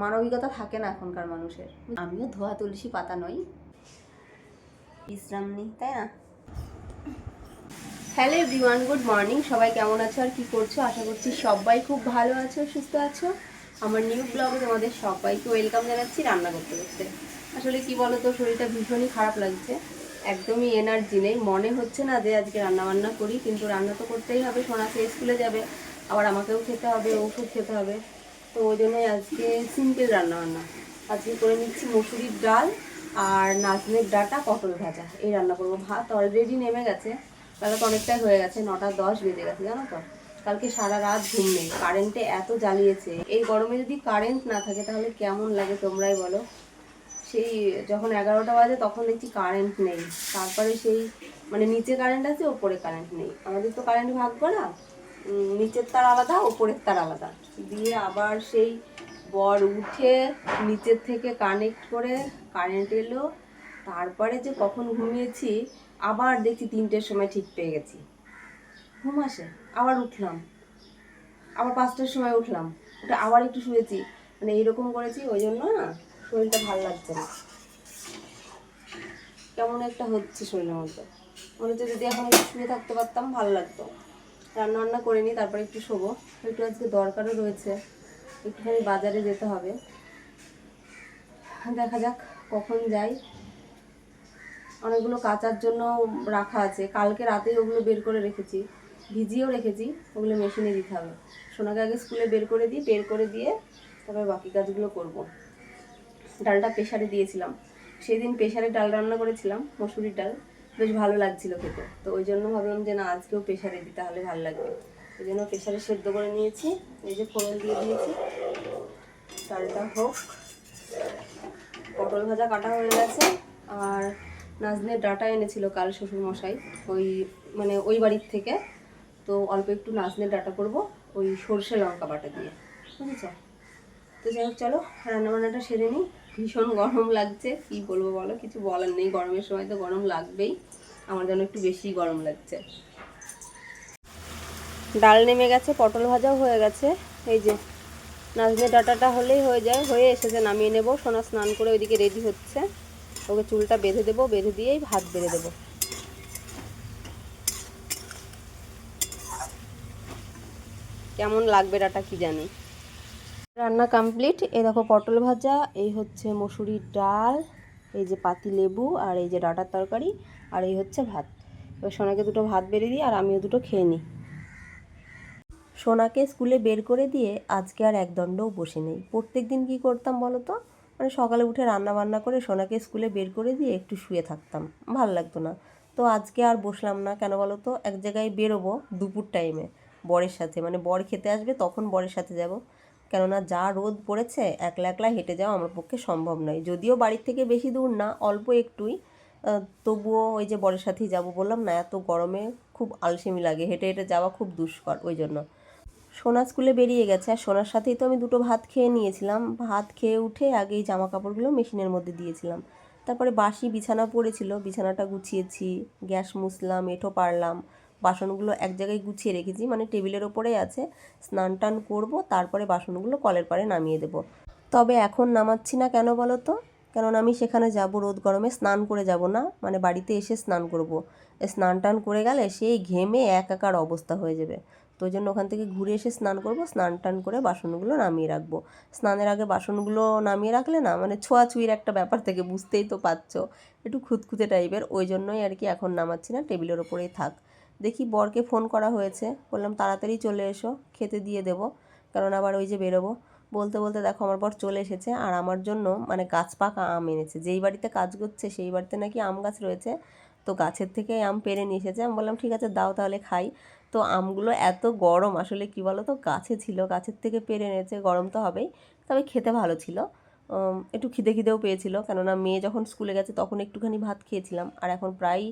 মানবিকতা থাকে না এখনকার মানুষের। আমিও ধোয়া তুলসী পাতা নই। বিশ্রাম নিই, তাই না? Hello everyone, good morning. সবাই কেমন আছো আর কি করছ? আশা করছি সবাই খুব ভালো আছো, সুস্থ আছো। আমার নিউ ব্লগে তোমাদের সবাইকে ওয়েলকাম জানাচ্ছি রান্না করতে করতে। আসলে কি বলো তো শরীরটা ভীষণই খারাপ লাগছে। একদমই এনার্জি নেই। মনে হচ্ছে না যে আজকে রান্না বান্না করি, কিন্তু রান্না তো করতেই হবে। সোনাকে স্কুলে যাবে, আবার আমাকেও খেতে হবে, ওষুধ খেতে হবে। তো ওই জন্যই আজকে সিম্পল রান্না বান্না আজকে করে নিচ্ছি মসুরির ডাল আর নাচনের ডাটা পটল ভাজা। এই রান্না করব। ভাত অলরেডি নেমে গেছে। বেলা তো অনেকটাই হয়ে গেছে, নটা দশ বেজে গেছে, জানো তো? কালকে সারা রাত ঘুম নেই। কারেন্টে এত জ্বালিয়েছে। এই গরমে যদি কারেন্ট না থাকে তাহলে কেমন লাগে তোমরাই বলো? সেই যখন এগারোটা বাজে তখন দেখছি কারেন্ট নেই। তারপরে সেই মানে নিচে কারেন্ট আছে, ওপরে কারেন্ট নেই। আমাদের তো কারেন্ট ভাগ করা নিচের তার আলাদা, ওপরের তার আলাদা। দিয়ে আবার সেই বর উঠে নিচের থেকে কানেক্ট করে কারেন্ট এলো। তারপরে যে কখন ঘুমিয়েছি, আবার দেখছি তিনটের সময় ঠিক পেয়ে গেছি। ঘুম আসে, আবার উঠলাম। আবার পাঁচটার সময় উঠলাম। ওটা আবার একটু শুয়েছি। মানে এইরকম করেছি, ওই জন্য না শরীরটা ভালো লাগছে না। কেমন একটা হচ্ছে শরীরের মধ্যে। মনে হচ্ছে যদি এখন শুয়ে থাকতে পারতাম, ভালো লাগতো। রান্না বান্না করে নিই, তারপরে একটু শোবো। একটু আজকে দরকারও রয়েছে, একটুখানি বাজারে যেতে হবে। দেখা যাক কখন যাই। অনেকগুলো কাচার জন্য রাখা আছে। কালকে রাতেই ওগুলো বের করে রেখেছি। ভিজিয়েও রেখেছি, ওগুলো মেশিনে দিতে হবে। সোনাকে আগে স্কুলে বের করে দিই, বের করে দিয়ে তারপর বাকি কাজগুলো করব। ডালটা প্রেশারে দিয়েছিলাম। সেদিন প্রেশারে ডাল রান্না করেছিলাম, মসুরির ডাল। বেশ ভালো লাগছিল খেতে। তো ওই জন্য ভাবলাম যে না, আজকেও প্রেশারে দিই, তাহলে ভালো লাগবে। ওই জন্য প্রেশারে সেদ্ধ করে নিয়েছি। এই যে ফোড়ন দিয়ে দিয়েছি। ডালটা হোক। পটল ভাজা কাটা হয়ে গেছে। আর নাজনের ডাটা এনেছিল কাল শ্বশুর মশাই ওই মানে ওই বাড়ির থেকে। তো অল্প একটু নাজনের ডাটা করব, ওই সর্ষে লঙ্কা বাটা দিয়ে। বুঝেছ? তো যাই হোক, চলো, রান্নাবান্নাটা সেরে নিই। ভীষণ গরম লাগছে। কি বলব বলো? কিছু বলার নেই। গরমের সময় তো গরম লাগবেই। আমার যেন একটু বেশি গরম লাগছে। ডাল নেমে গেছে, পটল ভাজাও হয়ে গেছে। এই যে নাজনে ডাটাটা হলেই হয়ে যায়। হয়ে এসেছে, নামিয়ে নেব। সোনা স্নান করে ওইদিকে রেডি হচ্ছে। ওকে চুলটা বেঁধে দেবো, বেঁধে দিয়েই ভাত বেড়ে দেবো। কেমন লাগবে ডাটা কি জানি। রান্না কমপ্লিট এই দেখো পটল ভাজা, এই হচ্ছে মসুরির ডাল, এই যে পাতি লেবু আর এই যে ডাটার তরকারি আর এই হচ্ছে ভাত। এবার সোনাকে দুটো ভাত বেড়ে দিই আর আমিও দুটো খেয়ে নিই। সোনাকে স্কুলে বের করে দিয়ে আজকে আর একদণ্ডও বসে নেই। প্রত্যেক দিন কী করতাম বলো তো? মানে সকালে উঠে রান্না বান্না করে সোনাকে স্কুলে বের করে দিয়ে একটু শুয়ে থাকতাম। ভালো লাগতো না। তো আজকে আর বসলাম না। কেন বলো তো? এক জায়গায় বেরোবো দুপুর টাইমে বরের সাথে। মানে বর খেতে আসবে, তখন বরের সাথে যাব। কেননা যা রোদ পড়েছে, একলা একলা হেঁটে যাওয়া আমার পক্ষে সম্ভব নয়। যদিও বাড়ির থেকে বেশি দূর না, অল্প একটুই। তবুও ওই যে বরের সাথেই যাব বললাম না, এত গরমে খুব আলসেমি লাগে, হেঁটে হেঁটে যাওয়া খুব দুষ্কর ওই জন্য। সোনা স্কুলে বেরিয়ে গেছে, আর সোনার সাথেই তো আমি দুটো ভাত খেয়ে নিয়েছিলাম। ভাত খেয়ে উঠে আগেই জামা কাপড়গুলো মেশিনের মধ্যে দিয়েছিলাম। তারপরে বাসি বিছানা পড়েছিল, বিছানাটা গুছিয়েছি, গ্যাস মুছলাম, এঁঠো পারলাম। বাসনগুলো এক জায়গায় গুছিয়ে রেখেছি মানে টেবিলের ওপরেই আছে। স্নান টান করব, তারপরে বাসনগুলো কলের পাড়ে নামিয়ে দেবো। তবে এখন নামাচ্ছি না কেন বলো তো? কেননা আমি সেখানে যাব, রোদ গরমে স্নান করে যাব না মানে বাড়িতে এসে স্নান করব। স্নান টান করে গেলে সেই ঘেমে একাকার অবস্থা হয়ে যাবে। তো জন্য ওখান থেকে ঘুরে এসে স্নান করব, স্নান টান করে বাসনগুলো নামিয়ে রাখব। স্নানের আগে বাসনগুলো নামিয়ে রাখলে না মানে ছোঁয়াছুঁয়ির একটা ব্যাপার থেকে বুঝতেই তো পারছ। একটু খুঁতখুঁতে টাইপের ওই জন্যই আর কি এখন নামাচ্ছি না, টেবিলের ওপরেই থাক। দেখি বরকে ফোন করা হয়েছে। বললাম, তাড়াতাড়ি চলে এসো, খেতে দিয়ে দেবো। কারণ আবার ওই যে বেরোবো। বলতে বলতে দেখো, আমার বর চলে এসেছে আর আমার জন্য মানে গাছ পাকা আম এনেছে। যেই বাড়িতে কাজ করছে, সেই বাড়িতে নাকি আম গাছ রয়েছে। তো গাছের থেকে আম পেরে নিয়ে এসেছে। আমি বললাম, ঠিক আছে, দাও তাহলে খাই। তো আমগুলো এত গরম, আসলে কি বলো তো গাছে ছিল, গাছের থেকে পেরে এনেছে, গরম তো হবেই। তবে খেতে ভালো ছিল। একটু খিদে খিদেও পেয়েছিল। কেননা মেয়ে যখন স্কুলে গেছে তখন একটুখানি ভাত খেয়েছিলাম। আর এখন প্রায়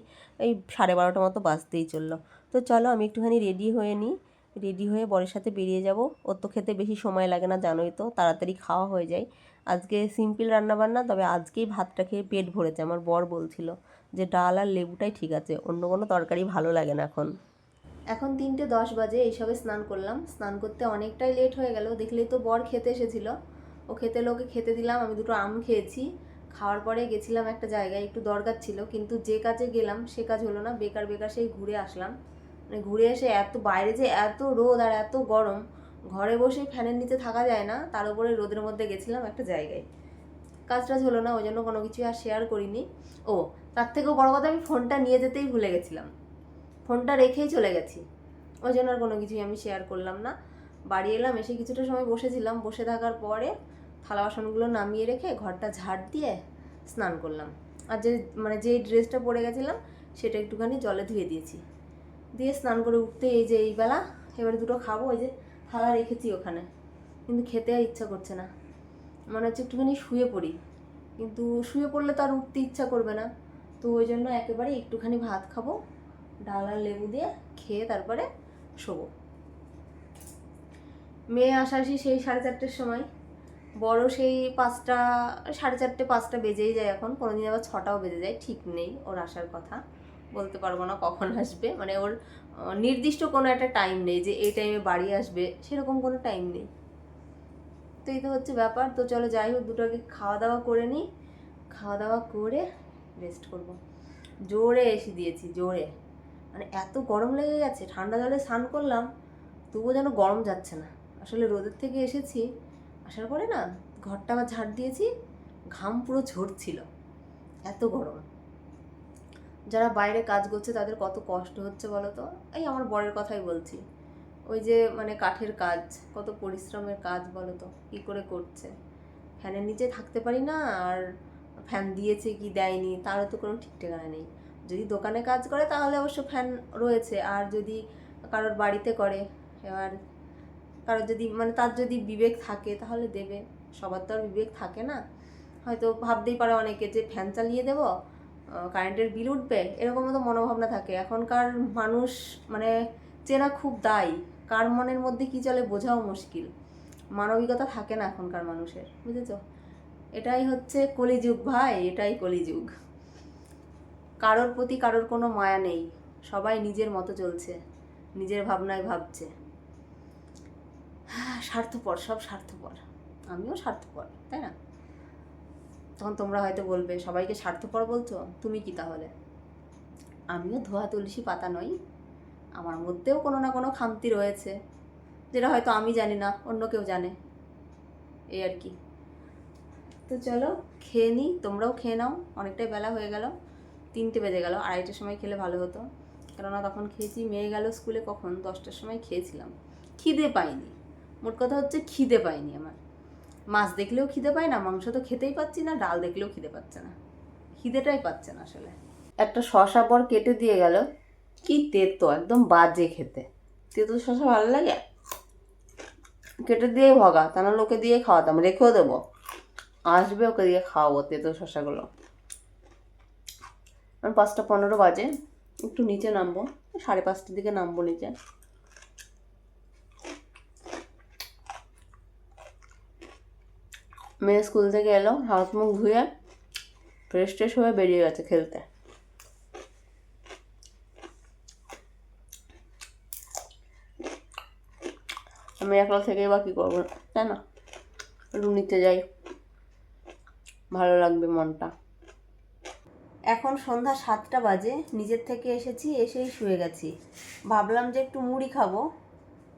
এই সাড়ে বারোটা মতো বাজতেই চলল। তো চলো আমি একটুখানি রেডি হয়ে নিই। রেডি হয়ে বরের সাথে বেরিয়ে যাব। ওর তো খেতে বেশি সময় লাগে না, জানোই তো। তাড়াতাড়ি খাওয়া হয়ে যায়। আজকে সিম্পল রান্নাবান্না, তবে আজকেই ভাতটা খেয়ে পেট ভরেছে, আমার বর বলছিল যে ডাল আর লেবুটাই ঠিক আছে, অন্য কোনো তরকারি ভালো লাগে না এখন। এখন তিনটে দশ বাজে, এইসবে স্নান করলাম। স্নান করতে অনেকটাই লেট হয়ে গেল। দেখলেই তো বর খেতে এসেছিল। ও খেতে এলো ওকে খেতে দিলাম, আমি দুটো আম খেয়েছি। খাওয়ার পরে গেছিলাম একটা জায়গায়, একটু দরকার ছিল, কিন্তু যে কাজে গেলাম সে কাজ হলো না, বেকার বেকার সেই ঘুরে আসলাম। মানে ঘুরে এসে এত বাইরে যে এত রোদ আর এত গরম, ঘরে বসে ফ্যানের নিচে থাকা যায় না, তার উপরে রোদের মধ্যে গেছিলাম একটা জায়গায়। কাজ টাজ হলো না, ওই জন্য কোনো কিছু আর শেয়ার করিনি। ও, তার থেকেও বড় কথা, আমি ফোনটা নিয়ে যেতেই ভুলে গেছিলাম। ফোনটা রেখেই চলে গেছি। ওই জন্য আর কোনো কিছুই আমি শেয়ার করলাম না। বাড়ি এলাম, এসে কিছুটা সময় বসেছিলাম। বসে থাকার পরে থালা বাসনগুলো নামিয়ে রেখে ঘরটা ঝাড় দিয়ে স্নান করলাম। আর যে মানে যেই ড্রেসটা পরে গেছিলাম, সেটা একটুখানি জলে ধুয়ে দিয়েছি। দিয়ে স্নান করে উঠতে এই যে এই বেলা এবারে দুটো খাব ওই যে থালা রেখেছি ওখানে। কিন্তু খেতে ইচ্ছা করছে না। মনে হচ্ছে একটুখানি শুয়ে পড়ি। কিন্তু শুয়ে পড়লে তো আর উঠতে ইচ্ছা করবে না। তো ওই জন্য একেবারে একটুখানি ভাত খাব, ডাল আর লেবু দিয়ে খেয়ে তারপরে শোবো। মেয়ে আসাসি সেই সাড়ে চারটের সময়। বড় সেই পাঁচটা, সাড়ে চারটে পাঁচটা বেজেই যায় এখন। কোনোদিন আবার ছটাও বেজে যায়, ঠিক নেই ওর আসার কথা। বলতে পারব না কখন আসবে। মানে ওর নির্দিষ্ট কোনো একটা টাইম নেই যে এই টাইমে বাড়ি আসবে, সেরকম কোনো টাইম নেই। তো এই তো হচ্ছে ব্যাপার। তো চলো যাই হোক, দুটোকে খাওয়া দাওয়া করে নিই। খাওয়া দাওয়া করে রেস্ট করব। জোরে এসে দিয়েছি, জোরে। মানে এত গরম লেগে গেছে, ঠান্ডা জলে স্নান করলাম, তবুও যেন গরম যাচ্ছে না। আসলে রোদের থেকে এসেছি, আসার পরে না ঘরটা আবার ঝাড় দিয়েছি, ঘাম পুরো ঝরছিল, এত গরম। যারা বাইরে কাজ করছে তাদের কত কষ্ট হচ্ছে বলো তো এই আমার বরের কথাই বলছি, ওই যে মানে কাঠের কাজ, কত পরিশ্রমের কাজ বলো তো কী করে করছে? ফ্যানের নিচে থাকতে পারি না আর ফ্যান দিয়েছে কি দেয়নি তারও তো কোনো ঠিক ঠিকানা নেই। যদি দোকানে কাজ করে তাহলে অবশ্য ফ্যান রয়েছে, আর যদি কারোর বাড়িতে করে, এবার কারোর যদি মানে তার যদি বিবেক থাকে তাহলে দেবে। সবার তো আর বিবেক থাকে না। হয়তো ভাবতেই পারে অনেকে যে ফ্যান চালিয়ে দেবো কারেন্টের বিল উঠবে, এরকমও তো মনোভাবনা থাকে। এখনকার মানুষ মানে চেনা খুব দায়ী। কার মনের মধ্যে কী চলে বোঝাও মুশকিল। মানবিকতা থাকে না এখনকার মানুষের, বুঝেছ? এটাই হচ্ছে কলিযুগ ভাই, এটাই কলিযুগ। কারোর প্রতি কারোর কোনো মায়া নেই। সবাই নিজের মতো চলছে, নিজের ভাবনায় ভাবছে। স্বার্থপর, সব স্বার্থপর। আমিও স্বার্থপর, তাই না? তখন তোমরা হয়তো বলবে, সবাইকে স্বার্থপর বলছো? তুমি কি তাহলে? আমিও ধোয়া তুলসী পাতা নই। আমার মধ্যেও কোনো না কোনো খামতি রয়েছে, যেটা হয়তো আমি জানি না, অন্য কেউ জানে। এই আর কি। তো চলো, খেয়ে নিই তোমরাও খেয়ে নাও, অনেকটাই বেলা হয়ে গেল, তিনটে বেজে গেল, আড়াইটার সময় খেলে ভালো হতো। কেননা তখন খেয়েছি, মেয়ে গেল স্কুলে কখন? দশটার সময় খেয়েছিলাম। খিদে পাইনি। মোট কথা হচ্ছে খিদে পাইনি আমার। মাছ দেখলেও খিদে পায় না, মাংস তো খেতেই পাচ্ছি না, ডাল দেখলেও খিদে পাচ্ছে না। খিদেটাই পাচ্ছে না আসলে। একটা শশা পর কেটে দিয়ে গেল। কি তেতো, একদম বাজে খেতে। তেতো শশা ভালো লাগে? কেটে দিয়ে ভগা, তা না লোকে দিয়ে খাওয়াতাম, রেখেও দেবো। আসবে ওকে দিয়ে খাওয়াবো তেতো শশাগুলো আমি পাঁচটা পনেরো বাজে, একটু নিচে নামবো, সাড়ে পাঁচটার দিকে নামবো নিচে। মেয়ে স্কুল থেকে এলো, হাত মুখ ধুয়ে ফ্রেশ ট্রেশ হয়ে বেরিয়ে গেছে খেলতে। আমি একলা থেকেই বা কী করব তাই না একটু নিচে যাই। ভালো লাগবে মনটা। এখন সন্ধ্যা সাতটা বাজে, নিজের থেকে এসেছি, এসেই শুয়ে গেছি। ভাবলাম যে একটু মুড়ি খাব,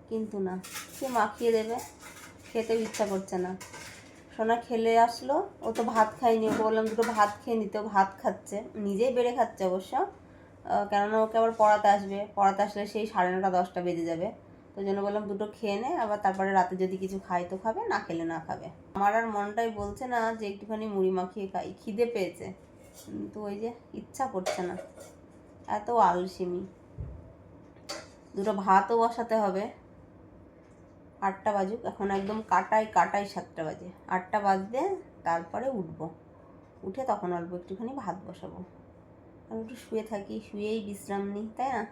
কিন্তু না, সে মাখিয়ে দেবে, খেতে ইচ্ছা করছে না। সোনা খেলে আসলো, ও তো ভাত খায়নি, ওকে বললাম দুটো ভাত খেয়ে নিতে ভাত খাচ্ছে, নিজেই বেড়ে খাচ্ছে অবশ্য কেননা ওকে আবার পড়াতে আসবে, পড়াতে আসলে সেই সাড়ে নটা দশটা বেজে যাবে, তো জন্য বললাম দুটো খেয়ে নে, আবার তারপরে রাতে যদি কিছু খাই তো খাবে, না খেলে না খাবে। আমার আর মনটাই বলছে না যে একটুখানি মুড়ি মাখিয়ে খাই, খিদে পেয়েছে কিন্তু ওই যে ইচ্ছা করছে না, এত আলসিমি, দুটো ভাতও বসাতে হবে আটটা বাজুক। এখন একদম কাটাই কাটাই সাতটা বাজে। আটটা বাজতে তারপরে উঠবো। উঠে তখন অল্প একটুখানি ভাত বসাবো। আমি একটু শুয়ে থাকি, শুয়েই বিশ্রাম নিই, তাই না?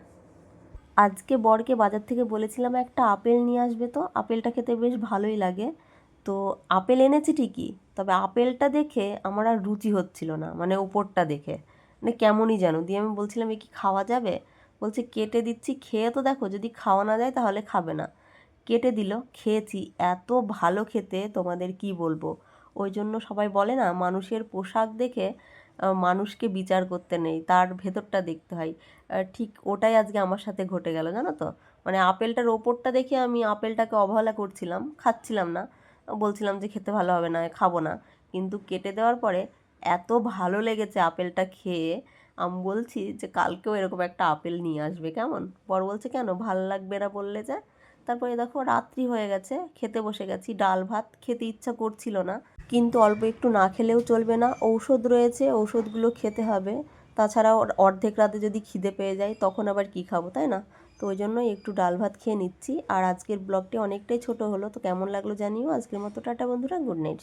আজকে বরকে বাজার থেকে বলেছিলাম একটা আপেল নিয়ে আসবে তো। আপেলটা খেতে বেশ ভালোই লাগে। তো আপেল এনেছি ঠিকই, তবে আপেলটা দেখে আমার আর রুচি হচ্ছিল না মানে ওপরটা দেখে। মানে কেমনই যেন। দিয়ে আমি বলছিলাম, এ কি খাওয়া যাবে? বলছে, কেটে দিচ্ছি। খেয়ে তো দেখো, যদি খাওয়া না যায় তাহলে খাবে না। কেটে দিল। খেয়েছি। এত ভালো খেতে তোমাদের কি বলব? ওই জন্য সবাই বলে না, মানুষের পোশাক দেখে মানুষকে বিচার করতে নেই, তার ভেতরটা দেখতে হয়। ঠিক ওটাই আজকে আমার সাথে ঘটে গেল, জানো তো? মানে আপেলটার ওপরটা দেখে আমি আপেলটাকে অবহেলা করছিলাম, খাচ্ছিলাম না। বলছিলাম যে খেতে ভালো হবে না, খাব না। কিন্তু কেটে দেওয়ার পরে এত ভালো লেগেছে আপেলটা খেয়ে, আমি বলছি যে কালকেও এরকম একটা আপেল নিয়ে আসবে, কেমন? বর বলছে, কেন? ভালো লাগবে না বললে যে। তারপরে দেখো রাত্রি হয়ে গেছে, খেতে বসে গেছি, ডাল ভাত খেতে ইচ্ছা করছিল না। কিন্তু অল্প একটু না খেলেও চলবে না, ঔষধ রয়েছে, ঔষধগুলো খেতে হবে। তাছাড়াও অর্ধেক রাতে যদি খিদে পেয়ে যায়, তখন আবার কি খাব, তাই না? তো ওই জন্যই একটু ডাল ভাত খেয়ে নিচ্ছি। আর আজকের ব্লগটি অনেকটাই ছোট হলো, তো কেমন লাগল জানিও। আজকের মতো টাটা বন্ধুরা, গুড নাইট।